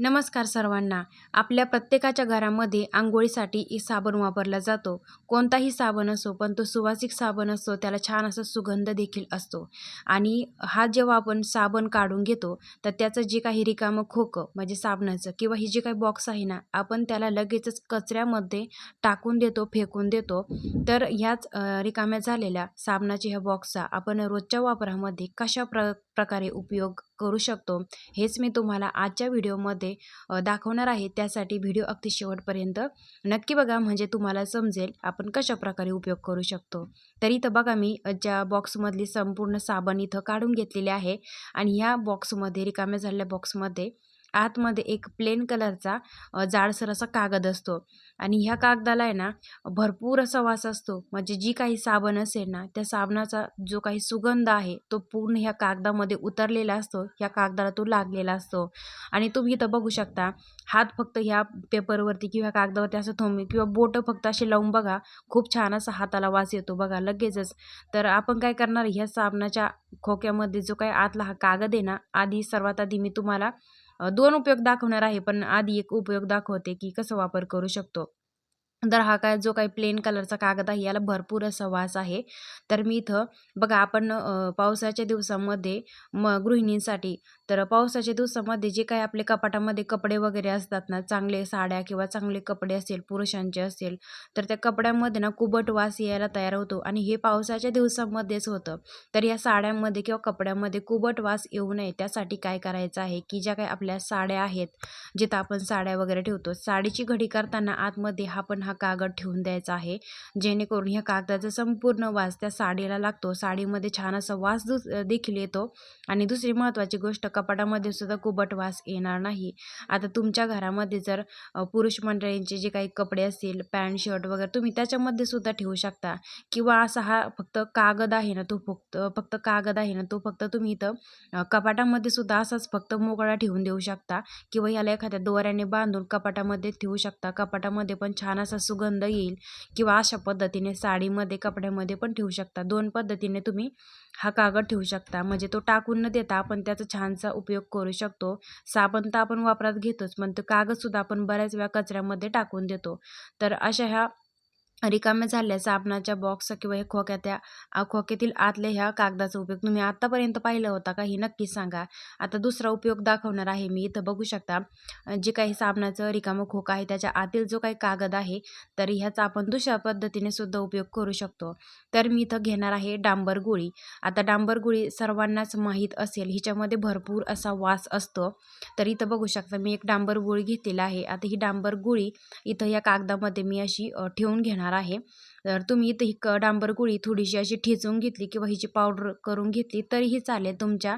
नमस्कार सर्वांना. आपल्या प्रत्येकाच्या घरामध्ये आंघोळीसाठी साबण वापरला जातो. कोणताही साबण असो पण तो सुवासिक साबण असतो त्याला छान असा सुगंध देखील असतो. आणि हा जेव्हा आपण साबण काढून घेतो तर त्याचं जे काही रिकामं खोकं म्हणजे साबणाचं किंवा ही जी काही बॉक्स आहे ना आपण त्याला लगेचच कचऱ्यामध्ये टाकून देतो फेकून देतो. तर ह्याच रिकाम्या झालेल्या साबणाच्या ह्या बॉक्सचा आपण रोजच्या वापरामध्ये कशा प्र प्रकारे उपयोग करू शकतो. हेच मी तुम्हाला आजच्या व्हिडिओमध्ये दाखवणार आहे. त्यासाठी व्हिडिओ अगदी शेवटपर्यंत नक्की बघा. म्हणजे तुम्हाला समजेल आपण कशा प्रकारे उपयोग करू शकतो. तर इथं बघा मी ज्या बॉक्समधली संपूर्ण साबण इथं काढून घेतलेले आहे. आणि ह्या बॉक्समध्ये रिकाम्या झालेल्या बॉक्समध्ये आतमध्ये एक प्लेन कलरचा जाडसर असा कागद असतो. आणि ह्या कागदाला आहे ना भरपूर असा वास असतो. म्हणजे जी काही साबण असेल ना त्या साबणाचा जो काही सुगंध आहे तो पूर्ण ह्या कागदामध्ये उतरलेला असतो. ह्या कागदाला तो लागलेला असतो. आणि तुम्ही इथं बघू शकता हात फक्त ह्या पेपरवरती किंवा कागदावरती असं थोंबे किंवा बोटं फक्त असे लावून बघा खूप छान असा हाताला वास येतो बघा लगेचच. तर आपण काय करणार ह्या साबणाच्या खोक्यामध्ये जो काही आतला हा कागद आहे ना आधी सर्वात आधी मी तुम्हाला दोन उपयोग दाखवणार आहे पण आधी एक उपयोग दाखवते की कसं वापर करू शकतो. तर हा काय जो काही प्लेन कलरचा कागद आहे याला भरपूर असा वास आहे. तर मी इथं बघा आपण पावसाच्या दिवसामध्ये म गृहिणींसाठी तर पावसाच्या दिवसामध्ये जे काही आपले कपाटामध्ये कपडे वगैरे असतात ना चांगले साड्या किंवा चांगले कपडे असेल पुरुषांचे असेल तर त्या कपड्यांमध्ये ना कुबट वास यायला तयार होतो. आणि हे पावसाच्या दिवसामध्येच होतं. तर या साड्यांमध्ये किंवा कपड्यामध्ये कुबट वास येऊ नये त्यासाठी काय करायचं आहे की ज्या काही आपल्या साड्या आहेत जिथं आपण साड्या वगैरे ठेवतो साडीची घडी करताना आतमध्ये हा पण हा कागद ठेवून द्यायचा आहे. जेणेकरून ह्या कागदाचा संपूर्ण वास त्या साडीला लागतो. साडीमध्ये छान असा वास दुस देखील येतो. आणि दुसरी महत्त्वाची गोष्ट कपाटामध्ये सुद्धा कुबट वास येणार नाही. आता तुमच्या घरामध्ये जर पुरुष मंडळींचे जे काही कपडे असतील पॅन्ट शर्ट वगैरे तुम्ही त्याच्यामध्ये सुद्धा ठेवू शकता. किंवा असा हा फक्त कागद आहे ना तो फक्त फक्त कागद आहे ना तो फक्त तुम्ही इथं कपाटामध्ये सुद्धा असाच फक्त मोकळा ठेवून देऊ शकता. किंवा ह्याला एखाद्या दोऱ्याने बांधून कपाटामध्ये ठेवू शकता. कपाटामध्ये पण छान असा सुगंध येईल किंवा अशा पद्धतीने साडीमध्ये कपड्यामध्ये पण ठेवू शकता. दोन पद्धतीने तुम्ही हा कागद ठेवू शकता. म्हणजे तो टाकून न देता आपण त्याचा छानसा उपयोग करू शकतो. साबण तर आपण वापरात घेतोच पण तो कागदसुद्धा आपण बऱ्याच वेळा कचऱ्यामध्ये टाकून देतो. तर अशा ह्या रिकाम्या झालेल्या साबणाच्या बॉक्स किंवा हे खोक्या त्या खोक्यातील आतल्या ह्या कागदाचा उपयोग तुम्ही आत्तापर्यंत पाहिलं होता का हे नक्कीच सांगा. आता दुसरा उपयोग दाखवणार आहे मी. इथं बघू शकता जे काही साबणाचं रिकामं खोका आहे त्याच्या आतील जो काही कागद आहे तर ह्याचा आपण दुसऱ्या पद्धतीने सुद्धा उपयोग करू शकतो. तर मी इथं घेणार आहे डांबर गोळी. आता डांबर गोळी सर्वांनाच माहीत असेल हिच्यामध्ये भरपूर असा वास असतो. तर इथं बघू शकता मी एक डांबर गोळी घेतलेला आहे. आता ही डांबर गोळी इथं या कागदामध्ये मी अशी ठेवून घेणार आहे. तर तुम्ही इथं ही क डांबर गोळी थोडीशी अशी ठेचून घेतली किंवा हिची पावडर करून घेतली तरीही चालेल तुमच्या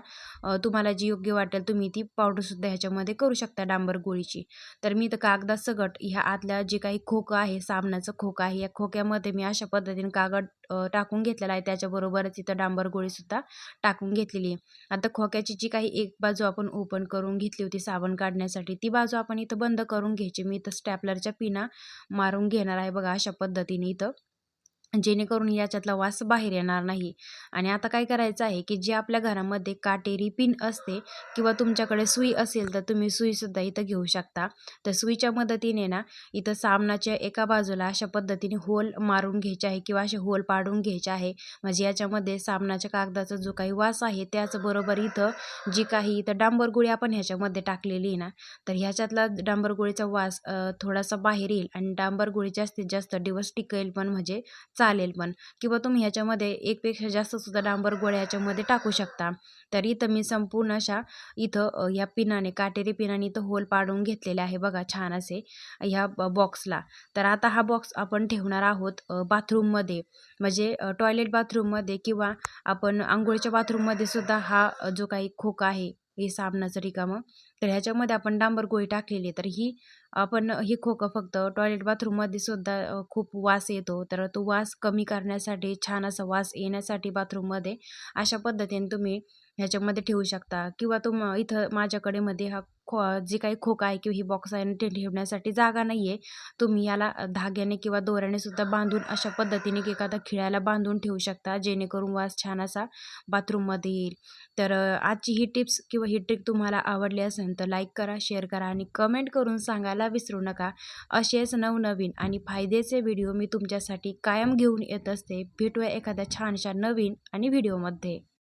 तुम्हाला जी योग्य वाटेल तुम्ही ती पावडरसुद्धा ह्याच्यामध्ये करू शकता डांबर गोळीची. तर मी इथं कागदासकट ह्या आतल्या जे काही खोकं आहे साबणाचं खोकं आहे या खोक्यामध्ये मी अशा पद्धतीने कागद टाकून घेतलेला आहे. त्याच्याबरोबरच इथं डांबर गोळीसुद्धा टाकून घेतलेली आहे. आता खोक्याची जी काही एक बाजू आपण ओपन करून घेतली होती साबण काढण्यासाठी ती बाजू आपण इथं बंद करून घ्यायची. मी इथं स्टॅपलरच्या पिना मारून घेणार आहे बघा अशा पद्धतीने इथं. जेणेकरून याच्यातला वास बाहेर येणार नाही. आणि आता काय करायचं आहे की जे आपल्या घरामध्ये काटेरी पिन असते किंवा तुमच्याकडे सुई असेल तर तुम्ही सुईसुद्धा इथं घेऊ शकता. तर सुईच्या मदतीने ना इथं सामनाच्या एका बाजूला अशा पद्धतीने होल मारून घ्यायचे आहे किंवा असे होल पाडून घ्यायचे आहे. म्हणजे याच्यामध्ये सामनाच्या कागदाचा जो काही वास आहे त्याचबरोबर इथं जी काही इथं डांबर गोळी आपण ह्याच्यामध्ये टाकलेली आहे ना तर ह्याच्यातला डांबर गोळीचा वास थोडासा बाहेर येईल. आणि डांबर गोळी जास्तीत जास्त दिवस टिकेल पण म्हणजे चालेल पण. किंवा तुम्ही ह्याच्यामध्ये एकपेक्षा जास्त सुद्धा डांबर गोळ्या ह्याच्यामध्ये टाकू शकता. तर इथं मी संपूर्ण अशा इथं ह्या या पिनाने काटेरी पिनाने इथं होल पाडून घेतलेले आहे बघा छान असे ह्या बॉक्सला तर आता हा बॉक्स आपण ठेवणार आहोत बाथरूममध्ये म्हणजे टॉयलेट बाथरूममध्ये किंवा आपण आंघोळीच्या बाथरूममध्ये सुद्धा हा जो काही खोका आहे हे साबणाचं रिकामं. तर ह्याच्यामध्ये आपण डांबर गोळी टाकलेली तर ही आपण ही खोकं फक्त टॉयलेट बाथरूममध्ये सुद्धा खूप वास येतो. तर तो वास कमी करण्यासाठी छान असा वास येण्यासाठी बाथरूममध्ये अशा पद्धतीने तुम्ही ह्याच्यामध्ये ठेवू शकता. किंवा तुम इथं माझ्याकडे मध्ये हा खो जी काही खोका आहे किंवा ही बॉक्स आहे ते ठेवण्यासाठी जागा नाही आहे तुम्ही याला धाग्याने किंवा दोऱ्याने सुद्धा बांधून अशा पद्धतीने एखादा खिळ्याला बांधून ठेवू शकता जेणेकरून वास छान असा बाथरूममध्ये येईल. तर आजची ही टिप्स किंवा ही ट्रिक तुम्हाला आवडली असेल तर लाईक करा शेअर करा आणि कमेंट करून सांगायला विसरू नका. असेच नवनवीन आणि फायद्याचे व्हिडिओ मी तुमच्यासाठी कायम घेऊन येत असते. भेटूया एखाद्या छानशा नवीन आणि व्हिडिओमध्ये